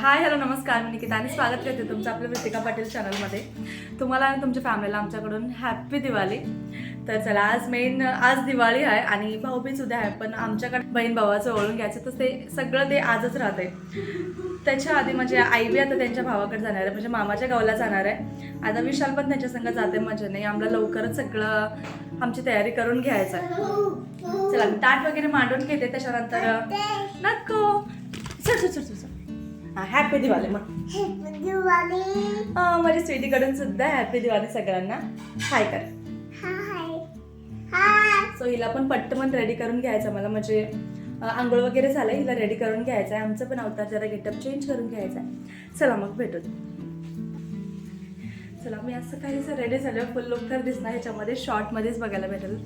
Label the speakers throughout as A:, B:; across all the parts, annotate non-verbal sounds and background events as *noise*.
A: Hi hello नमस्कार. मी निकिता आणि स्वागत करते तुमचं आपल्या वृत्तिका पाटील चॅनलमध्ये. तुम्हाला आणि तुमच्या फॅमिलीला आमच्याकडून हॅपी दिवाळी. तर चला आज मेन आज दिवाळी आहे आणि भाऊबीज उद्या आहे पण आमच्याकडे बहीण भावाचं ओळून घ्यायचं तर ते सगळं ते आजच राहते त्याच्या आधी म्हणजे आई बी आता त्यांच्या भावाकडे जाणार आहे म्हणजे मामाच्या गावाला जाणार आहे. आता विशाल पण त्यांच्या संग जाते म्हणजे नाही आम्हाला लवकरच सगळं आमची तयारी करून घ्यायचं आहे. चला ताट वगैरे मांडून घेते त्याच्यानंतर नको. चल चल हा हॅपी दिवाळी मग.
B: दिवाळी
A: माझ्या स्वीटीकडून सुद्धा हॅपी दिवाळी सगळ्यांना. हाय कर.
B: हाय हाय
A: सो हिला पण पट्टमन रेडी करून घ्यायचं मला. म्हणजे अं, आंघोळ वगैरे झालं हिला रेडी करून घ्यायचं आहे. आमचं पण अवतार जरा गेटअप चेंज करून घ्यायचा आहे. चला मग भेटू चला मी असं काही रेडी झालं फुल लुक तर दिसणार ह्याच्यामध्ये शॉर्टमध्येच बघायला भेटेल.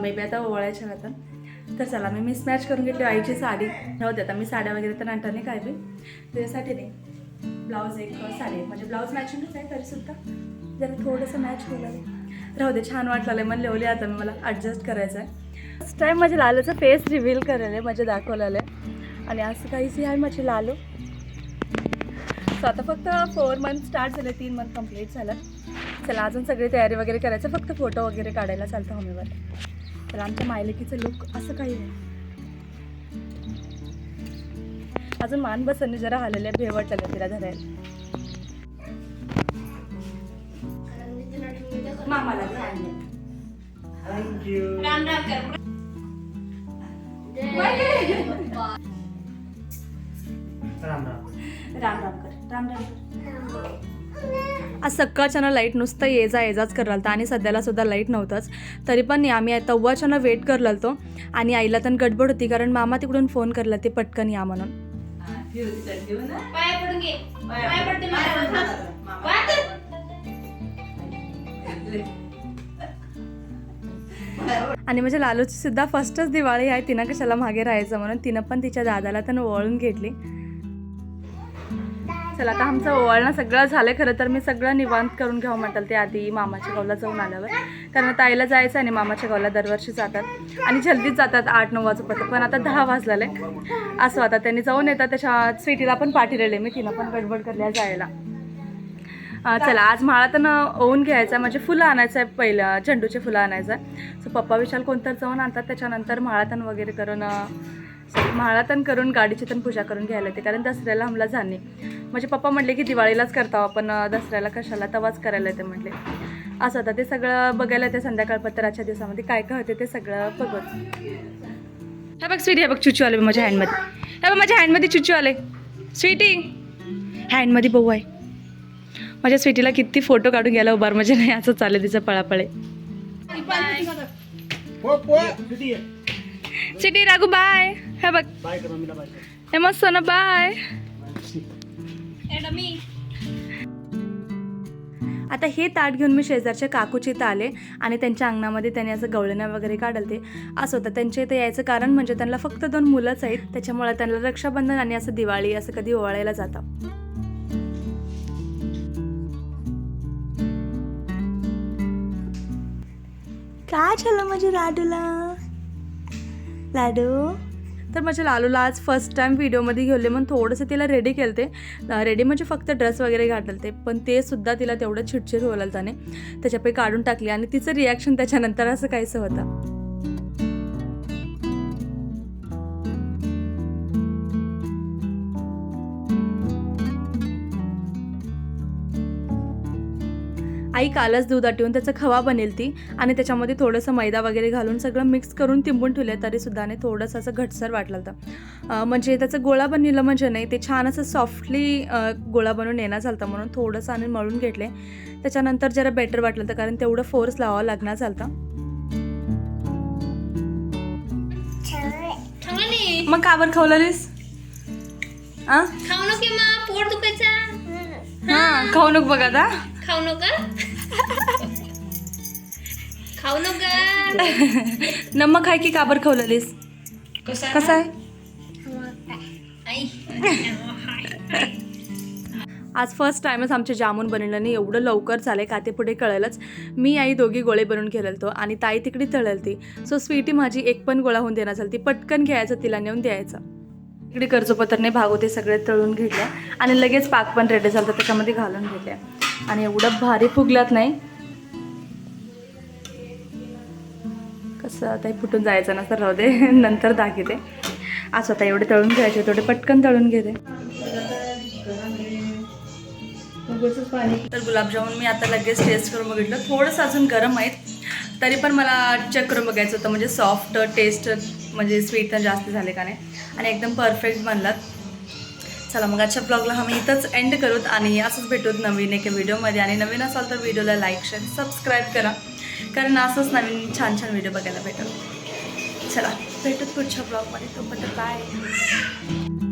A: मे बी आता ओवाळायच्या आता तर चला मी मिसमॅच करून घेतली आईची साडी. होते आता मी साड्या वगैरे तर आणता नाही काय बी. त्याच्यासाठी नाही. ब्लाऊज एक साडी म्हणजे ब्लाऊज मॅचिंगच आहे तरीसुद्धा जरा थोडंसं मॅच होईल राहू दे छान वाटलं मन लिवली आता मी मला ॲडजस्ट करायचं आहे फर्स्ट टाईम माझ्या लालूचं फेस रिव्हील करायला आहे म्हणजे दाखवलेलं आहे. आणि असं काहीच आहे माझी लालू. सो आता फक्त फोर मंथ स्टार्ट झाले तीन मंथ कंप्लीट झालं. चला अजून सगळी तयारी वगैरे करायचं. फक्त फोटो वगैरे काढायला चालतं हमीवर तर आमच्या मायलेकीचं लुक असं काही नाही. अजून मान बसने जरा हलेल्या भेवटलेल्या तिला धरायला. मामाला
B: राम राम कर.
C: राम राम.
A: राम राम कर. राम राम कर. आज सकाळच्यानं लाइट नुसतं ये जा ये जाच कराल आणि सध्याला सुद्धा लाइट नव्हतंच. तरी पण नाही, आम्ही तव्वाच्यानं वेट करला तो आणि आईला तर गडबड होती कारण मामा तिकडून फोन करला ते पटकन या म्हणून. आणि म्हणजे लालूची सुद्धा फर्स्टच दिवाळी आहे तिनं कशाला मागे राहायचं म्हणून तिनं पण तिच्या दादाला तर वळून घेतली. चला आता आमचं ओवाळणं सगळं झालं खरं तर. मी सगळं निवांत करून घ्यावं म्हटलं ते आधी मामाच्या गावला जाऊन आल्यावर. कारण आता आईला जायचं आणि मामाच्या गावला दरवर्षी जातात. आणि जल्दीच जातात आठ नऊ वाजूपर्यंत. पण आता दहा वाजलेले. असं आता त्यांनी जाऊन येतात. त्याच्या स्वीटीला पण पाठवलेले मी तिनं पण गडबड करल्या जायला. चला आज माळा तर ओवून घ्यायचा म्हणजे फुलं आणायचं आहे पहिलं. झेंडूचे फुलं आणायचं आहे. सो पप्पा विशाल कोणतं जाऊन आणतात? त्याच्यानंतर माळातन वगैरे करून माळातन करून गाडीची पण पूजा करून घ्यायला येते. कारण दसऱ्याला हमला जाणे. म्हणजे पप्पा म्हटले की दिवाळीलाच करता आपण दसऱ्याला कशाला? तवाच करायला येते म्हटले. असं होतं ते सगळं बघायला येते संध्याकाळ पत्राच्या दिवसामध्ये. काय काय होते ते सगळं बघत हे बघ स्वीटी हे बघ चुचू आले माझ्या हँडमध्ये हे बघ माझ्या हँडमध्ये चुचू आले. स्वीटी हँडमध्ये बघू आहे. माझ्या स्वीटीला किती फोटो काढून गेला उभार. म्हणजे नाही असं चालेल तिचं पळापळे. स्वीटी रागू बाय हे बघ
C: बाय कर मम्मीला बाय कर
A: हे मस्त ना बाय आता हे ताट घेऊन मी शेजारच्या काकूची इथं आले आणि त्यांच्या अंगणामध्ये त्यांनी असं गवळण्या वगैरे काढलते असं होतं त्यांच्या इथं यायचं कारण म्हणजे त्यांना फक्त दोन मुलंच आहेत. त्याच्यामुळे त्यांना रक्षाबंधन आणि असं दिवाळी असं कधी ओवाळायला जातं. काय झालं माझ्या लाडूला लाडू? तर माझ्या लालूला आज फर्स्ट टाइम व्हिडिओमध्ये घेऊले म्हणून थोडंसं तिला रेडी केलं ते रेडी म्हणजे फक्त ड्रेस वगैरे घातलं ते पण ते सुद्धा तिला तेवढं छिटछिट होईल त्याने. त्याच्यापैकी काढून टाकली आणि तिचं रिॲक्शन त्याच्यानंतर असं काहीसं होतं. आई कालच दूध आटवून त्याचं खवा बनेल ती आणि त्याच्यामध्ये थोडंसं मैदा वगैरे घालून सगळं मिक्स करून तिंबून ठेवलं तरी सुद्धा नाही थोडंसं असं घटसर वाटलं होतं. म्हणजे त्याचं गोळा बनवलं म्हणजे नाही ते छान असं सॉफ्टली गोळा बनवून येणं चालतं म्हणून थोडंसं आणि मळून घेतले त्याच्यानंतर जरा बेटर वाटलं होतं कारण तेवढं फोर्स लावावं लागणार चालतं मग काबर खवलेलीस
B: खाऊ नको पोट दुखायचा.
A: हां खाऊ नको बघा आता.
B: खाऊ नका. खाऊ नका
A: नमक आहे की काबर खवलेलीस
B: कसा
A: कसं आहे? आज फर्स्ट टाइमच आमचे जामून बनवलं नाही एवढं लवकर झालं का ते पुढे कळेलच. मी आई दोघी गोळे बनवून खेळतो आणि ताई तिकडे तळल ती सो स्वीटी माझी एक पण गोळा होऊन देणार झाली ती पटकन घ्यायचं तिला नेऊन द्यायचं. इकडे कर्जपत्रने भागवते सगळे तळून घेतले आणि लगेच पाक पण रेडी झालं त्याच्यामध्ये घालून घेतले आणि एवढं भारी फुगलात नाही. कसं आता फुटून जायचं ना तर राहू दे. *laughs* नंतर दाखवते. असं आता एवढे तळून घ्यायचे थोडे पटकन तळून घेते. तर गुलाबजामुन मी आता लगेच टेस्ट करून बघितलं. थोडंसं अजून गरम आहेत. तरी पण मला चेक करून बघायचं होतं म्हणजे सॉफ्ट टेस्ट म्हणजे स्वीट जास्त झाले का नाही. आणि एकदम परफेक्ट बनलात. चला मग आजच्या ब्लॉगला आम्ही इथंच एंड करूत आणि असंच भेटूत नवीन एका व्हिडिओमध्ये आणि नवीन असाल तर व्हिडिओला लाईक शेअर सबस्क्राईब करा. कारण असंच नवीन छान छान व्हिडिओ बघायला भेटत चला भेटूत पुढच्या ब्लॉगमध्ये तोपर्यंत बाय